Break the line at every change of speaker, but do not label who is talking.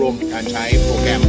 รวมการใช้โปรแกรม